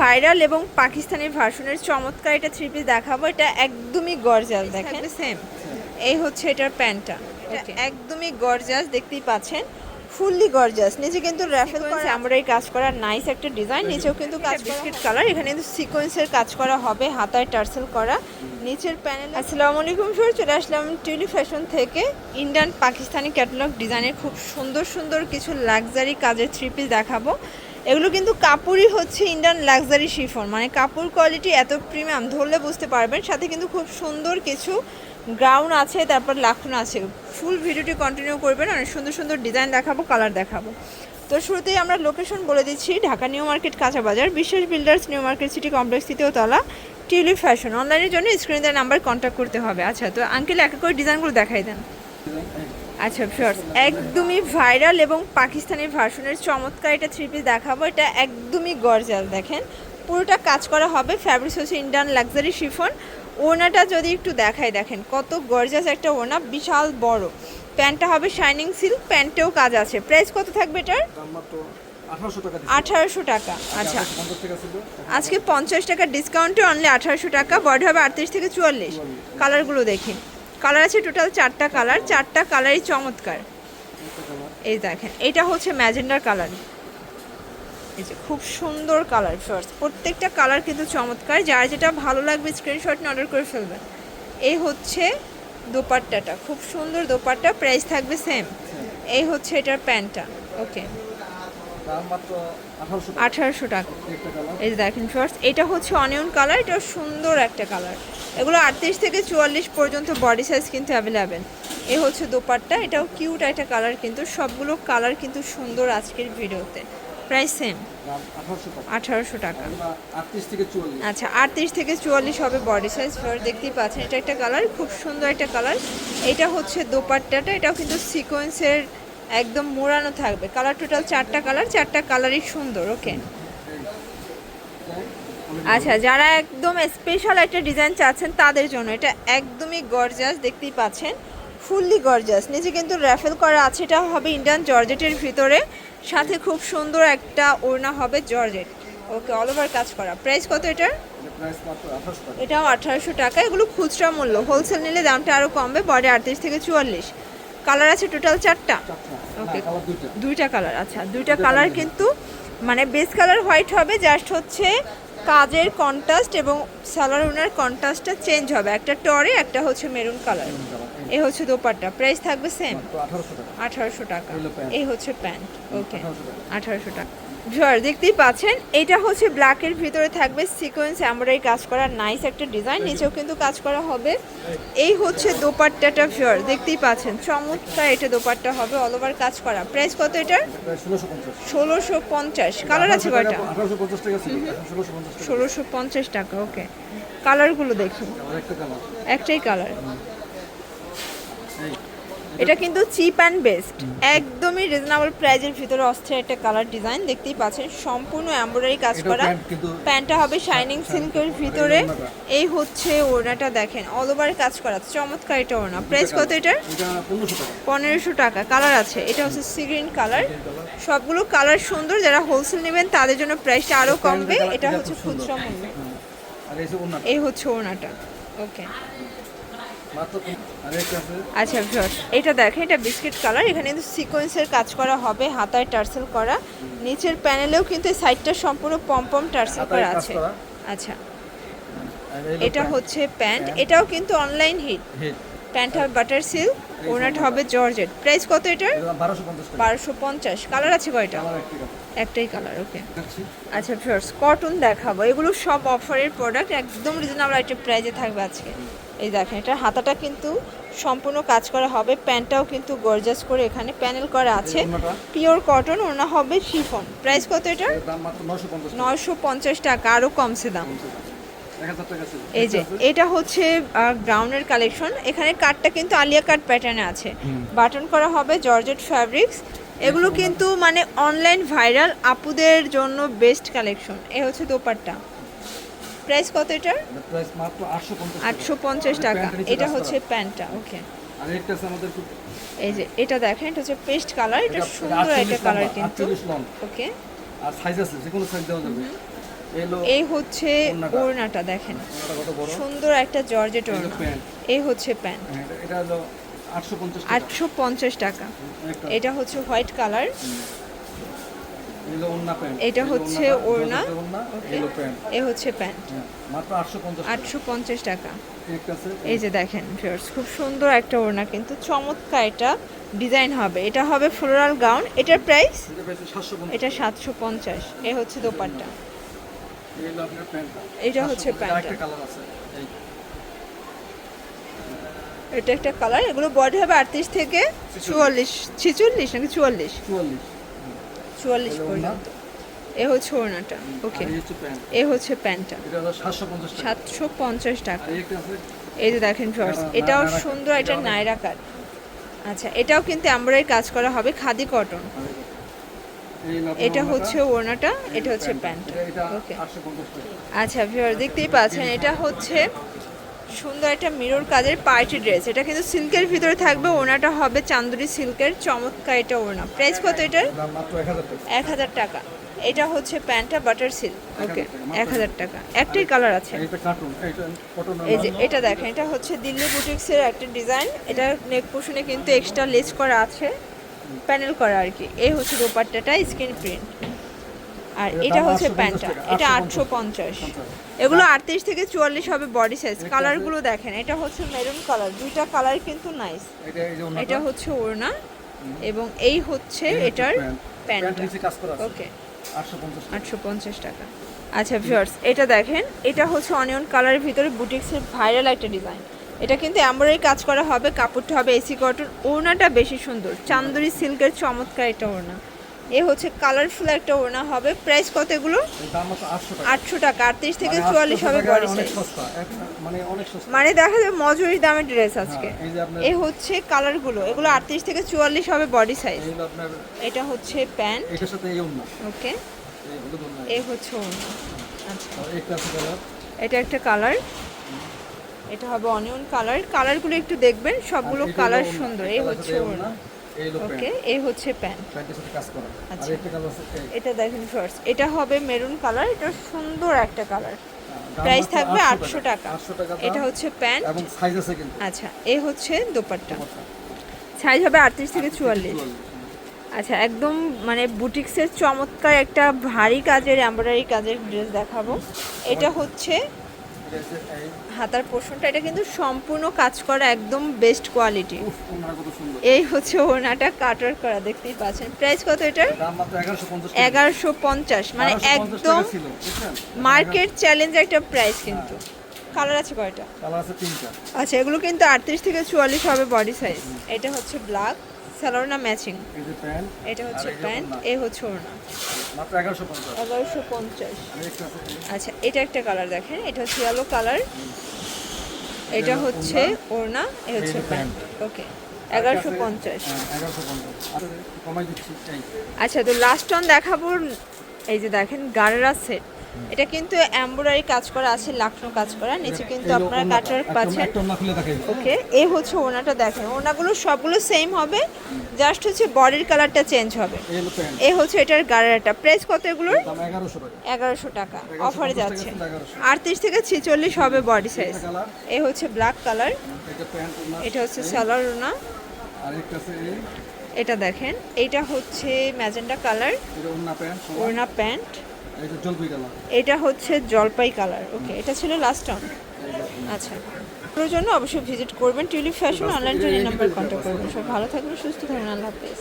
Viral এবং পাকিস্তানি ভার্সনের চমৎকার এটা থ্রি পিস দেখাবো। এটা একদমই গর্জাস দেখেন। সেম এই হচ্ছে এটার প্যান্টটা। এটা একদমই গর্জাস দেখতেই পাচ্ছেন। ফুললি গর্জাস নিচে কিন্তু র্যাফেল করা এমব্রয়ডারি কাজ করা নাইস একটা ডিজাইন নিচেও কিন্তু কাজ বিস্কিট কালার এখানে কিন্তু সিকোয়েন্সের কাজ করা হবে হাতায় টার্সেল করা। নিচের প্যানেল আসসালামু আলাইকুম স্যার চলে আসলাম টিউলি ফ্যাশন থেকে। ইন্ডিয়ান পাকিস্তানি ক্যাটালগ ডিজাইনের খুব সুন্দর সুন্দর কিছু লাক্সারি কাজের থ্রি পিস দেখাবো। এগুলো কিন্তু কাপড়ই হচ্ছে ইন্ডিয়ান লাক্সারি শিফন মানে কাপড় কোয়ালিটি এত প্রিমিয়াম ধরলে বুঝতে পারবেন। সাথে কিন্তু খুব সুন্দর কিছু গ্রাউন্ড আছে, তারপর লাখন আছে। ফুল ভিডিওটি কন্টিনিউ করবেন, অনেক সুন্দর সুন্দর ডিজাইন দেখাবো কালার দেখাবো। তো শুরুতেই আমরা লোকেশন বলে দিচ্ছি, ঢাকা নিউ মার্কেট, কাঁচা বাজার। Biswas Builders New Market City Complex তৃতীয় তলা টিউলি ফ্যাশন অনলাইনের জন্য স্ক্রিনে দেওয়ার নাম্বার কন্ট্যাক্ট করতে হবে। আচ্ছা তো আঙ্কেল এক করে ডিজাইনগুলো দেখাই দেন। আচ্ছা শর্টস একদমই ভাইরাল এবং পাকিস্তানি ভার্সনের চমৎকার এটা থ্রি পিস দেখাবো। এটা একদমই গর্জাল দেখেন। পুরোটা কাজ করা হবে ফ্যাব্রিক্স হচ্ছে ইন্ডিয়ান লাক্সারি শিফন ওনাটা যদি একটু দেখাই দেখেন কত গর্জাস একটা ওনা বিশাল বড়। প্যান্টটা হবে শাইনিং সিল্ক প্যান্টেও কাজ আছে। প্রাইস কত থাকবে এটার? আঠারোশো টাকা আচ্ছা। আজকে পঞ্চাশ টাকা ডিসকাউন্টে অনলি আঠারোশো টাকা বডি হবে আটত্রিশ থেকে চুয়াল্লিশ। কালারগুলো দেখি। কালার আছে টোটাল চারটা কালার, চারটা কালারই চমৎকার। এই দেখেন, এটা হচ্ছে ম্যাজেন্ডার কালার। এই যে, খুব সুন্দর কালার শর্টস প্রত্যেকটা কালার কিন্তু চমৎকার। যার যেটা ভালো লাগবে স্ক্রিনশট নিয়ে অর্ডার করে ফেলবেন। এই হচ্ছে দোপাট্টাটা। খুব সুন্দর দোপাট্টা প্রাইস থাকবে সেম এই হচ্ছে এটার প্যান্টটা। ওকে আঠারোশো টাকা। এই যে দেখেন শর্টস এটা হচ্ছে অনিয়ন কালার এটা সুন্দর একটা কালার এগুলো আটত্রিশ থেকে চুয়াল্লিশ পর্যন্ত বডি সাইজ কিন্তু অ্যাভেলেবেল এ হচ্ছে দোপাট্টা এটাও কিউট একটা কালার কিন্তু সবগুলো কালার কিন্তু সুন্দর আজকের ভিডিওতে। প্রাইস সেম আঠারোশো টাকা। আচ্ছা আটত্রিশ থেকে চুয়াল্লিশ হবে বডি সাইজ ফ্লোর দেখতেই পাচ্ছেন এটা একটা কালার খুব সুন্দর একটা কালার এটা হচ্ছে দোপাট্টাটা এটাও কিন্তু সিকোয়েন্সের একদম মোড়ানো থাকবে। কালার টোটাল চারটা কালার চারটা কালারই সুন্দর ওকে আচ্ছা যারা একদম স্পেশাল একটা ডিজাইন চাচ্ছেন তাদের জন্য এটা একদমই গর্জাস দেখতেই পাচ্ছেন। ফুললি গর্জাস নিচে কিন্তু র্যাফেল করা আছে এটা হবে ইন্ডিয়ান জর্জেটের ভিতরে। সাথে খুব সুন্দর একটা ওড়না হবে জর্জেট ওকে অল ওভার কাজ করা। প্রাইস কত এটার? এটাও আঠারোশো টাকা। এগুলো খুচরা মূল্য। হোলসেল নিলে দামটা আরও কমবে বডি আটত্রিশ থেকে চুয়াল্লিশ। কালার আছে টোটাল চারটা? Okay. না কালার দুইটা। কালার আচ্ছা দুইটা কালার কিন্তু মানে বেস কালার হোয়াইট হবে জাস্ট হচ্ছে কাজের কন্ট্রাস্ট এবং সালোয়ার উনার কন্ট্রাস্টটা চেঞ্জ হবে। একটা টরে একটা হচ্ছে মেরুন কালার এ হচ্ছে দোপাট্টা। প্রাইস থাকবে সেম আঠারোশো টাকা। এই হচ্ছে প্যান্ট ওকে আঠারোশো টাকা। ভিউয়ার দেখতেই পাচ্ছেন এটা হচ্ছে ব্ল্যাকের ভিতরে থাকবে সিকোয়েন্স এমব্রয়ডারি কাজ করা নাইস একটা ডিজাইন নিচেও কিন্তু কাজ করা হবে। এই হচ্ছে দোপাট্টাটা ভিউয়ার দেখতেই পাচ্ছেন চমৎকার এটা দোপাট্টা হবে অল ওভার কাজ করা। প্রাইস কত এটার? এটা ষোলোশো পঞ্চাশ। কালার আছে কয়টা? ষোলোশো পঞ্চাশ টাকা। ওকে কালারগুলো দেখুন। একটাই কালার এটা কিন্তু চিপ অ্যান্ড বেস্ট একদমই রিজনেবল প্রাইজের ভিতরে অস্থির একটা কালার ডিজাইন দেখতেই পাচ্ছেন। সম্পূর্ণ এমব্রয়ডারি কাজ করা। প্যান্টটা হবে শাইনিং সিল্কের ভিতরে। এই হচ্ছে ওড়নাটা দেখেন অল ওভার কাজ করা। চমৎকার এটা ওড়না। প্রাইস কত এটার? এটা পনেরোশো টাকা। কালার আছে। এটা হচ্ছে সি গ্রিন কালার সবগুলো কালার সুন্দর। যারা হোলসেল নেবেন তাদের জন্য প্রাইসটা আরও কমবে। এটা হচ্ছে খুচরা মূল্য। এই হচ্ছে ওড়নাটা। ওকে মাত্র পনেরো- আর একটা আছে আচ্ছা ভিউয়ার্স এটা দেখেন এটা বিস্কিট কালার। এখানে কিন্তু সিকোয়েন্সের কাজ করা হবে হাতায় টার্সেল করা। নিচের প্যানেলেও কিন্তু সাইডটা সম্পূর্ণ পমপম টার্সেল করা আছে। আচ্ছা। এটা হচ্ছে প্যান্ট। এটাও কিন্তু অনলাইন হিট প্যান্ট হবে বাটার সিল্ক ওনাটা হবে জর্জেট প্রাইস কত এটার? বারোশো পঞ্চাশ কালার আছে কয়টা? একটাই কালার ওকে আচ্ছা ভিউয়ার্স কটন দেখাবো। এগুলো সব অফারের প্রোডাক্ট একদম রিজনেবল একটা প্রাইজে থাকবে আজকে। এই দেখেন এটার হাতাটা কিন্তু সম্পূর্ণ কাজ করা হবে। প্যান্টটাও কিন্তু গর্জাস করে এখানে প্যানেল করা আছে। পিওর কটন ওনা হবে শিফন প্রাইস কত এটার? নয়শো পঞ্চাশ টাকা। আরও কমছে দাম। এই যে এটা হচ্ছে গ্রাউন্ডের কালেকশন এখানে কাটটা কিন্তু আলিয়া কাট প্যাটার্নে আছে। বাটন করা হবে জর্জেট ফ্যাব্রিক্স এগুলো কিন্তু মানে অনলাইন ভাইরাল আপুদের জন্য বেস্ট কালেকশন এ হচ্ছে দোপাট্টা। প্রাইস কত এটার? এটার প্রাইস মাত্র আটশো পঞ্চাশ টাকা। এটা হচ্ছে। প্যান্টটা ওকে আর একটা আছে আমাদের এই যে এটা দেখেন এটা হচ্ছে পেস্ট কালার এটা সুন্দর একটা কালার কিন্তু ওকে আর সাইজ আছে যে কোনো সাইজ দেওয়া যাবে। এই হচ্ছে ওড়নাটা। দেখেন। সুন্দর একটা জর্জেট ওড়না। এই হচ্ছে প্যান্ট। হ্যাঁ এটা হলো আটশো পঞ্চাশ টাকা। এটা হচ্ছে হোয়াইট কালার। প্যান্ট। এটা হচ্ছে ওড়না। প্যান্ট। এ হচ্ছে প্যান্ট। হ্যাঁ আটশো পঞ্চাশ টাকা। এই যে দেখেন ভিউয়ার্স খুব সুন্দর একটা ওড়না কিন্তু চমৎকার এটা ডিজাইন হবে। এটা হবে ফ্লোরাল গাউন এটার প্রাইস এটা সাতশো পঞ্চাশ। এ হচ্ছে দোপাট্টা। এটা হচ্ছে 750 প্যান্টটা। আরেকটা কালার আছে এই এটা একটা কালার এগুলো বডি হবে আটত্রিশ থেকে চুয়াল্লিশ ছিচল্লিশ নাকি চুয়াল্লিশ? চুয়াল্লিশ? পর্যন্ত এ হচ্ছে ওড়নাটা ওকে এ হচ্ছে প্যান্টটা। সাতশো পঞ্চাশ টাকা। এই যে দেখেন ফার্স্ট এটাও সুন্দর এটা নায়রা কাট আচ্ছা এটাও কিন্তু আমরাই কাজ করা হবে খাদি কটন এটা হচ্ছে ওড়নাটা এটা হচ্ছে প্যান্ট ওকে আচ্ছা ভিউয়ার দেখতেই পাচ্ছেন এটা হচ্ছে সুন্দর একটা মিরর কাজের পার্টি ড্রেস এটা কিন্তু সিল্কের ভিতরে থাকবে ওনাটা হবে চান্দুরি সিল্কের চমৎকার এটা ওনা প্রাইস কত এটার? মাত্র এক হাজার টাকা। এটা হচ্ছে প্যান্টটা বাটার সিল্ক ওকে এক হাজার টাকা। একটাই কালার আছে। এই যে এটা দেখেন এটা হচ্ছে দিল্লি বুটিক্সের একটা ডিজাইন এটা নেক পোষণে কিন্তু এক্সট্রা লেস করা আছে। প্যানেল করা আর কি। এই হচ্ছে দোপাট্টাটা স্ক্রিন প্রিন্ট আর এটা হচ্ছে 850 প্যান্টটা এটা আটশো পঞ্চাশ। এগুলো আটত্রিশ থেকে চুয়াল্লিশ হবে বডি সাইজ কালারগুলো দেখেন এটা হচ্ছে মেরুন কালার দুইটা কালার কিন্তু নাইস এটা হচ্ছে ওড়না এবং এই হচ্ছে এটার প্যান্ট। ওকে আটশো পঞ্চাশ টাকা। আটশো পঞ্চাশ টাকা। আচ্ছা ভিউয়ার্স এটা দেখেন এটা হচ্ছে অনিয়ন কালারের ভিতরে বুটিক্সের ভাইরাল একটা ডিজাইন এটা কিন্তু এমব্রয়ডারি কাজ করা হবে কাপড়টা হবে এসি কটন ওড়নাটা বেশি সুন্দর। চান্দুরি সিল্কের চমৎকার এটা ওড়না। এ হচ্ছে কালারফুল একটা ওড়না হবে। প্রাইস কত এগুলো আটশো টাকা। আটত্রিশ থেকে মানে চুয়াল্লিশ হবে বডি সাইজ মানে মানে দেখা যায় মজুরি দামের ড্রেস আজকে। হ্যাঁ, আপনার এ হচ্ছে কালারগুলো এগুলো আটত্রিশ থেকে চুয়াল্লিশ হবে বডি সাইজ এটা হচ্ছে প্যান্ট ওকে এ হচ্ছে আচ্ছা। এটা একটা কালার এটা হবে অনিয়ন কালার কালারগুলো একটু দেখবেন সবগুলো কালার সুন্দর। এই হচ্ছে ওড়না। ওকে এই হচ্ছে প্যান্ট আচ্ছা। এটা দেখেন ফার্স্ট এটা হবে মেরুন কালার এটা সুন্দর একটা কালার দাম প্রাইস থাকবে আটশো টাকা। এটা হচ্ছে প্যান্ট আচ্ছা এই হচ্ছে দোপাট্টা। সাইজ হবে আটত্রিশ থেকে চুয়াল্লিশ। আচ্ছা একদম মানে বুটিক্সের চমৎকার একটা ভারী কাজের এমব্রয়ডারি কাজের ড্রেস দেখাবো। এটা হচ্ছে হাতার পোষণটা এটা কিন্তু সম্পূর্ণ কাজ করা একদম বেস্ট কোয়ালিটি এই হচ্ছে ওনাটা কাটার করা দেখতেই পাচ্ছেন। প্রাইস কত এটার? দাম মাত্র 1150 টাকা। এগারোশো পঞ্চাশ মানে একদম মার্কেট চ্যালেঞ্জ একটা প্রাইস কিন্তু। কালার আছে কয়টা? কালার আছে তিনটা। আচ্ছা এগুলো কিন্তু আটত্রিশ থেকে চুয়াল্লিশ হবে বডি সাইজ এটা হচ্ছে ব্ল্যাক সালোনা ম্যাচিং। এটা হচ্ছে প্যান্ট এ হচ্ছে ওড়না। এগারোশো পঞ্চাশ। আচ্ছা এটা একটা কালার দেখেন এটা হচ্ছে ইয়েলো কালার এটা হচ্ছে ওড়না এ হচ্ছে প্যান্ট। ওকে এগারোশো পঞ্চাশ। হ্যাঁ 1150 আর কমাই দিচ্ছি এই। আচ্ছা তো লাস্ট অন দেখাবো। এই যে দেখেন গারেরা সেট এটা কিন্তু এমব্রয়ডারি কাজ করা আছে লাকনো কাজ করা। নিচে কিন্তু আপনারা। কাটওয়ার্ক পাচ্ছেন ওকে এই হচ্ছে ওনাটা দেখেন। ওনাগুলো সবগুলো সেম হবে জাস্ট হচ্ছে বডির কালারটা চেঞ্জ হবে। এই হচ্ছে এটার গাড়াটা। প্রাইস কত এগুলোর? দাম 1100 টাকা। এগারোশো টাকা। 1150 অফারে যাচ্ছে। ছিল 1100 আটত্রিশ থেকে ছেচল্লিশ হবে বডি সাইজ এই হচ্ছে ব্ল্যাক কালার এটা হচ্ছে সালার ওনা এটা দেখেন। এটা হচ্ছে ম্যাজেন্ডা কালার ওড়না প্যান্ট এটা হচ্ছে জলপাই কালার ওকে এটা ছিল লাস্ট টাউন আচ্ছা জন্য অবশ্যই ভিজিট করবেন টিউলিপ ফ্যাশন অনলাইন জন্য নাম্বার কন্ট্যাক্ট করবেন। সব ভালো থাকবেন সুস্থ থাকবেন আল্লাহ হাফেজ।